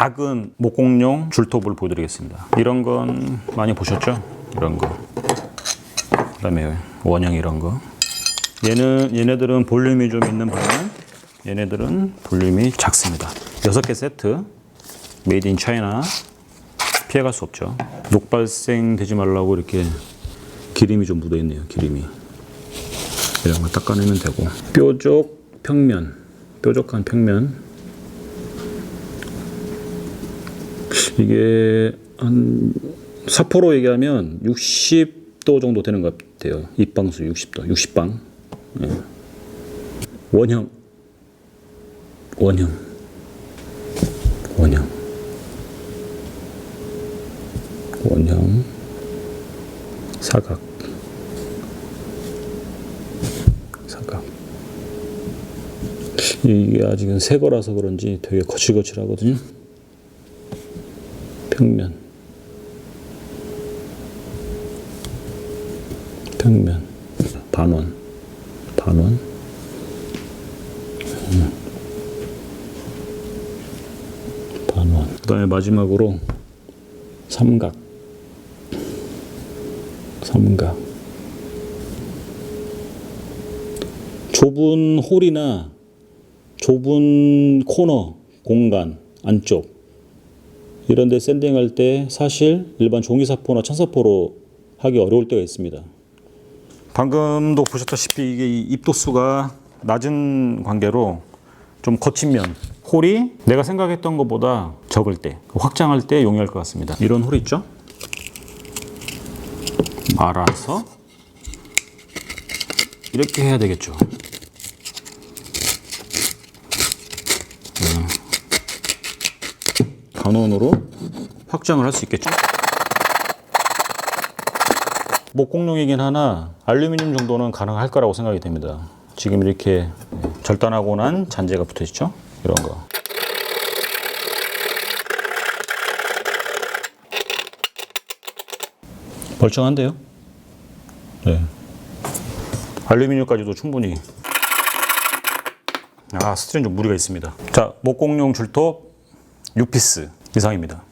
작은 목공용 줄톱을 보여드리겠습니다. 이런 건 많이 보셨죠? 이런 거. 그 다음에 원형 이런 거. 얘는 얘네들은 볼륨이 좀 있는 반면 얘네들은 볼륨이 작습니다. 여섯 개 세트. 메이드 인 차이나 피해갈 수 없죠. 녹발생 되지 말라고 이렇게 기름이 좀 묻어 있네요. 기름이. 이런 거 닦아내면 되고. 뾰족 평면. 뾰족한 평면. 이게 한 사포로 얘기하면 60도 정도 되는 것 같아요. 입방수 60도, 60방. 예. 원형, 원형, 원형, 원형, 사각, 사각. 이게 아직은 새 거라서 그런지 되게 거칠거칠하거든요. 평면. 평면. 반원. 반원? 음. 반원. 그 다음에 마지막으로 삼각. 삼각. 좁은 홀이나 좁은 코너 공간 안쪽 이런 데 샌딩할 때 사실 일반 종이사포나 천사포로 하기 어려울 때가 있습니다. 방금도 보셨다시피 이게 이 입도수가 낮은 관계로 좀 거친 면 홀이 내가 생각했던 것보다 적을 때 확장할 때 용이할 것 같습니다. 이런 홀 있죠? 말아서 이렇게 해야 되겠죠. 단원으로 확장을 할 수 있겠죠. 목공용이긴 하나 알루미늄 정도는 가능할 거라고 생각이 됩니다. 지금 이렇게 절단하고 난 잔재가 붙어 있죠. 이런 거. 멀쩡한데요? 네. 알루미늄까지도 충분히 아 스트레인 좀 무리가 있습니다. 자 목공용 줄톱 6피스 이상입니다.